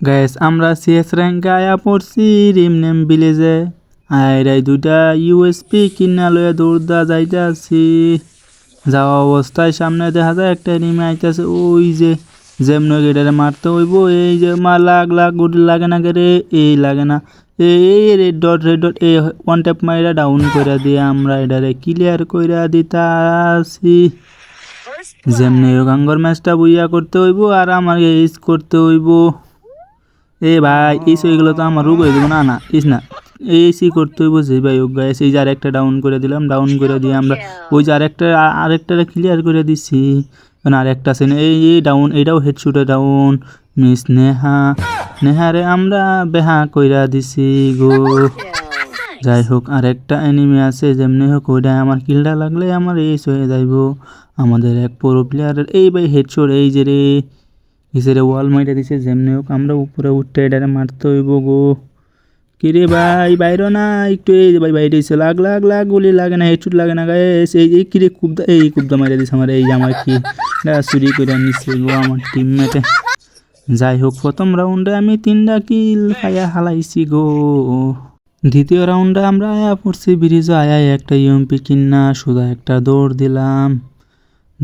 Gas আমরা CS র্যাঙ্কে আয়া পড়ছি রিমনেম ভিলেজে আয়রাই দুটা ইউএসপি কিনা লইয়া দৌড়দা যাইতাছি। যাওয়া অবস্থায় সামনে দেখা যায় একটা এনিমি আইতাছে ওই যে যেমন গেটারে মারতে হইব এই যে মা লাগ লাগ গুটি লাগে না রে এই লাগে না। এই রেড ডট রেড ডট এই ওয়ান ট্যাপ মাইরা ডাউন কইরা দিয়ে আমরা এটারে ক্লিয়ার কইরা দিতাছি। যেমনি হোক আঙ্গর ম্যাচটা বুইয়া করতে হইব আর আমার ইস করতে হইব। এ ভাই, এই হয়ে গেলে তো আমার রোগ হয়ে যাব না না, ইস না। এই সি করতে হইব যে, ভাই হোক গাইস এই যে আরেকটা ডাউন করে দিলাম ডাউন করে দিয়ে আমরা ওই যে আরেকটা আ- আরেকটারে ক্লিয়ার করে দিচ্ছি মানে আরেকটা আছে এই এই ডাউন এটাও হেডশুটে ডাউন মিস নেহা, নেহারে আমরা বেহা কইরা দিছি গো। যাই হোক, আরেকটা এনিমি আছে, যেমনি হোক ওইটা আমার কিলটা লাগলে আমার এই হয়ে যাইব। আমাদের এক পুরো প্লেয়ারের এই ভাই হেডশট এই যে রে। কিসেরে ওয়াল মাইটা দিছে, যেমনি হোক আমরা উপরে উঠতে এটারে মারতে হইব গো। কিরে ভাই, বাইরে না, একটু এই ভাই, বাইরে এসে লাগ লাগ লাগ, গুলি লাগে না হেডশুট লাগে না, গায়ে এই এই কিরে কুবদা, এই কুবদা মাইরা দিছে আমার, এই আমার কি? চুরি করে নিচ্ছে গো আমার টিমমেটে যাই হোক, প্রথম রাউন্ডে আমি তিনটা কিল খাইয়া হালাইছি গো। দ্বিতীয় রাউন্ডে আমরা আয়া পড়ছি ব্রিজে আয়া একটা ইউএমপি কিনা শুধু একটা দৌড় দিলাম।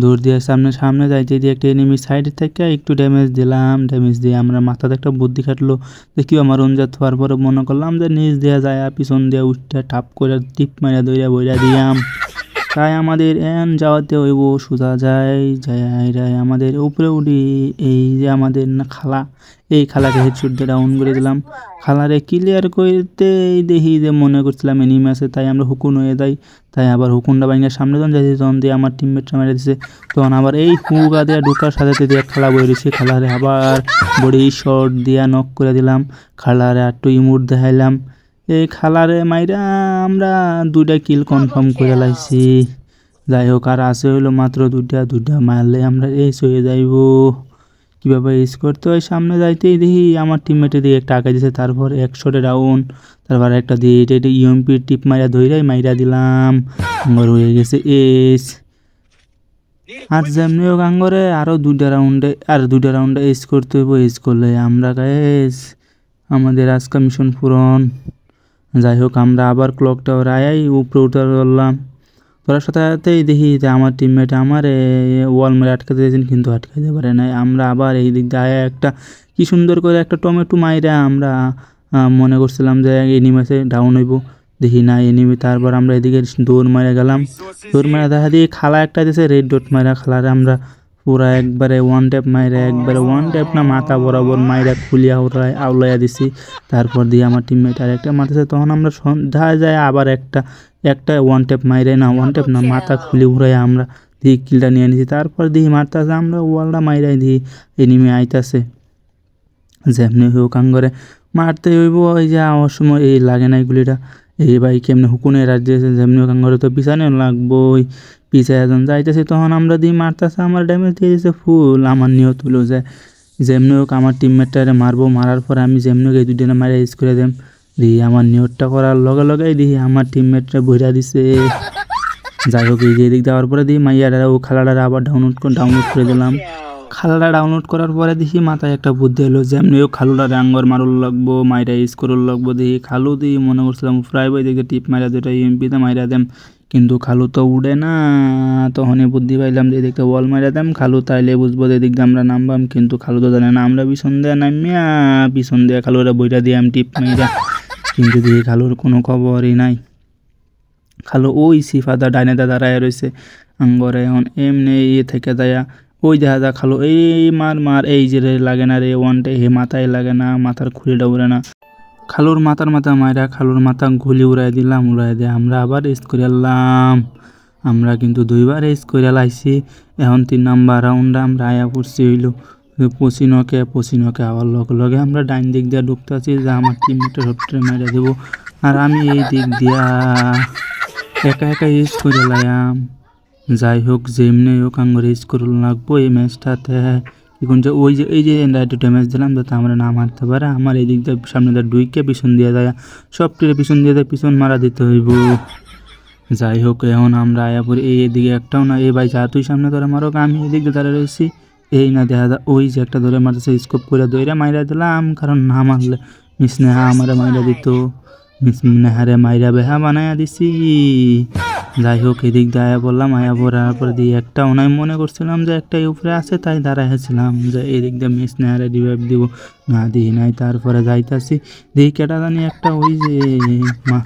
দৌড় দিয়ে সামনে সামনে যাইতে দিয়ে একটা এনিমি সাইড থেকে একটু ড্যামেজ দিলাম ড্যামেজ দিয়ে আমরা মাথাতে একটা বুদ্ধি খাটলো, দেখি আমার রঞ্জাত হওয়ার পরে মনে করলাম যে নিচ দেওয়া যায় পিছন দিয়ে উঠতে ঠাপ করে টিপ মারা দইরা বইরা দিয়াম। তাই আমাদের এন যাওয়াতে হইব, সোজা যায় যাই আমাদের উপরে উঠি। এই যে আমাদের না খালা, এই খালাকে হেডশুট দিয়ে ডাউন করে দিলাম। খালারে ক্লিয়ার করতে দেখি যে মনে করছিলাম এনিমি আছে, তাই আমরা হুকুন হয়ে যাই। তাই আবার হুকুনটা বাইঙ্গার সামনে যখন যাইছি তখন দিয়ে আমার টিমমেটটা মেরে দিছে। তখন আবার এই হুগা দিয়ে ঢোকার সাথে সাথে দিয়ে খালা বই রয়েছে খালারে আবার বডি শর্ট দিয়া নক করে দিলাম। খালারে একটু ইমুট দেখাইলাম। এই খালারে মাইরা আমরা দুইটা কিল কনফার্ম করে লাইছি। যাই হোক আর আছে হইল মাত্র দুইটা দুইটা মারলে আমরা এস হয়ে যাইব। কীভাবে এস করতে হয় সামনে যাইতেই দেখি, আমার টিমমেটে দিয়ে একটা আঁকা দিছে, তারপর একশোটে ডাউন তারপর একটা দিয়ে এটা এটা ইউএমপি টিপ মাইরা ধইরাই মাইরা দিলাম। আমার হয়ে গেছে এস আর যেমনি হোক আঙ্গরে আরও দুইটা রাউন্ডে আর দুইটা রাউন্ডে এস করতে হইব এস করলে আমরা গাইস আমাদের আজকে মিশন পূরণ। যাই হোক আমরা আবার ক্লক টাওয়ার আয়াই উপরে উঠে করলাম তোরার সাথে সাথেই দেখি যে আমার টিমমেট আমার ওয়াল মেরে আটকাতে দিয়েছেন, কিন্তু আটকাতে পারে নাই। আমরা আবার এই দিক দিয়ে আয়া একটা, কি সুন্দর করে একটা টমেটো মাইরা আমরা মনে করছিলাম যে এনিমেসে ডাউন হইব। দেখি না এনিমি তারপর আমরা এদিকে দৌড় মারা গেলাম। দৌড় মারা দেখা দিয়ে খালা একটা দিয়েছে রেড ডট মারা খালারে আমরা পুরা একবারে ওয়ান ট্যাপ মাইরা একবারে ওয়ান ট্যাপ না মাথা বরাবর মাইরা খুলিয়া উড়াই আউলাইয়া দিছি। তারপর দিয়ে আমার টিমমেট আর একটা মারতেছে তখন আমরা সন্ধ্যা যায় আবার একটা একটা ওয়ান ট্যাপ মাইরে না ওয়ান ট্যাপ না মাথা খুলি উড়াই আমরা দিয়ে কিলটা নিয়ে নিছি। তারপর দিয়ে মারতেছে আমরা ওয়ালটা মাইরাই দিই এনিমে আইতাছে। যেমনি হোক আঙ্গরে মারতে হইব ওই যে আমার সময় এই লাগে না এগুলিটা এই ভাই কেমনে হুকুনে রাজ্যে যেমনি হোক আঙ্গরে তো পিছানে লাগবোই। পিছায় যখন যাইতেছে, তখন আমরা দিয়ে মারতেছে, আমার ড্যামেজ দিয়ে দিয়েছে ফুল আমার নিয়ত হলো যে, যেমনি হোক আমার টিমমেটটারে মারবো, মারার পরে আমি যেমনি হোক এই দুজনে মারে ইউজ করে দেম। দিয়ে আমার নিয়তটা করার লগে লগেই দিয়ে আমার টিমমেটটা বইরা দিছে। যাই হোক, এই যে দেওয়ার পরে দিয়ে মাইয়াডারা ও খালাডারা আবার ডাউনলোড ডাউনলোড করে দিলাম। খালাটা ডাউনলোড করার পরে দেখি মাথায় একটা বুদ্ধি এলো, যেমনি হোক খালুটা রাঙ্গর মারুল লাগবো, মাইরা ইউজ করুল লাগবো দেখি খালু দিয়ে মনে করছিলাম ফ্রাই বই দেখে টিপ মারা দুটা ইএমপিতে মাইরা দেম। কিন্তু খালু তো উড়ে না, তখনই বুদ্ধি পাইলাম যে এদিকে ওয়াল মাইরা দাম, খালু তাইলে বুঝব যে এদিক দিয়ে আমরা নামবাম, কিন্তু খালু তো জানে না, আমরা পিছন দেয়া নামিয়া পিছন দেয়া খালুরা বইটা দিয়ে আমি টিপ মাইরা। কিন্তু দেখি খালুর কোনো খবরই নাই। খালো ওই সিফাদা ডাইনেদা দাঁড়ায় রয়েছে আঙ্গরে এখন এমনি ইয়ে থেকে দেয়া ওই দেখা যা খালো এই মার মার এই যে রে লাগে না রে, ওয়ানটে হে মাথায় লাগে না, মাথার খুলিটা উড়ে না। খালুর মাথার মাথা মাইরা খালুর মাথা গুলি উড়াই দিলাম, উড়াই দিয়ে আমরা আবার রেস করে আনলাম আমরা কিন্তু দুইবার রেস করে লাইছি। এখন তিন নাম্বার রাউন্ডে আমরা আয়া পড়ছি হইল পচিনকে পচিনকে আবার লগে লগে আমরা ডাইন দিক দিয়ে ঢুকতেছি যে আমার টিমমেটের হপটে মেরে দেবো। আর আমি এই দিক দিয়া একা একা ইউজ করে লাইয়াম। যাই হোক, যেমনি হোক আঙ্গুর ইউজ করুন লাগবো এই ম্যাচটাতে এখন যে ওই যে, এই যে একটু ড্যামেজ দিলাম যাতে আমরা না মারতে পারে। আমার এই দিক দিয়ে সামনে দিয়ে ডুইকে পিছন দিয়ে যায়, সব টিরে পিছন দিয়ে দেয় পিছন মারা দিতে হইব। যাই হোক, এখন আমরা আয়া পড়ি এই এদিকে একটাও না এই ভাই যা তুই সামনে ধরে মারো, আমি এদিক দিয়ে দাঁড়িয়ে রয়েছি। এই না দেখা যায়, ওই যে একটা ধরে মারতেছে স্কোপ করে দইরা মাইরা দিলাম, কারণ না মারলে মিস নেহা আমারে মাইরা দিত। মিস নেহারে মাইরা বেহা বানায়া দিছি। যাই হোক এদিক দিয়ে আয়া বললাম, আয়া পড়ার পরে দিয়ে একটা ওনাই মনে করছিলাম যে একটা উপরে আছে, তাই দাঁড়াইছিলাম যে এদিক দিয়ে মিস নেহারে রিভাইভ দিব। না দিই নাই, তারপরে যাইতাছি। দিয়ে কেটা জানি একটা ওই যে, মা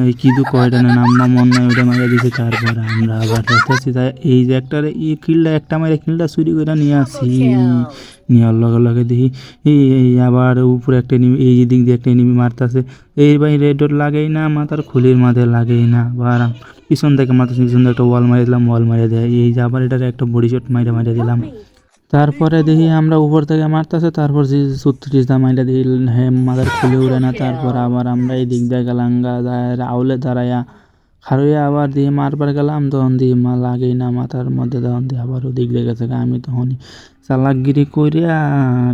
এই কি দু কয়টা না নাম না মন নাই ওটা মাইরা দিছে তারপরে আমরা আবার যাইতেছি তাই এই যে একটা ই কিলটা একটা মাইরা কিলটা চুরি করে নিয়ে আসি। নেওয়ার লগে লগে দেখি, এই এই আবার উপরে একটা নিবি এই দিক দিয়ে একটা নিবি মারতাছে। এই ভাই রেড ডট লাগেই না, মাথার খুলির মাথায় লাগেই না আবার পিছন থেকে মাথা পিছন থেকে একটা ওয়াল মারিয়ে দিলাম, ওয়াল মারিয়ে দেয়। এই যে আবার এটার একটা বডি শট মাইরে, মারিয়ে দিলাম। তারপরে দেখি আমরা উপর থেকে মারতেছে, তারপর যে ছত্রিশ দা দেখি হ্যাঁ মাথার খুলে উড়ে না, তারপর আবার আমরা এই দিক দিয়ে গেলাম আউলে দাঁড়াইয়া খারুইয়া আবার দিয়ে মারবার গেলাম, তখন দিয়ে মা লাগেই না মাথার মধ্যে, তখন দিয়ে আবার ওদিক দিয়ে গেছে। আমি তখনই চালাকগিরি কইরা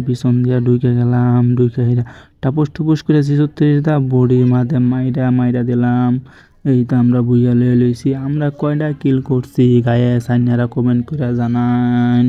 পিছন দিয়া ঢুকে গেলাম ঢুকে হেরা টাপুস টুপুস করে ছত্রিশ দা বডি মাঝে মাইরা মাইরা দিলাম, এই তো আমরা বুইয়া লইছি, আমরা কয়টা কিল করছি, গায়ে সাইনারা কমেন্ট করে জানান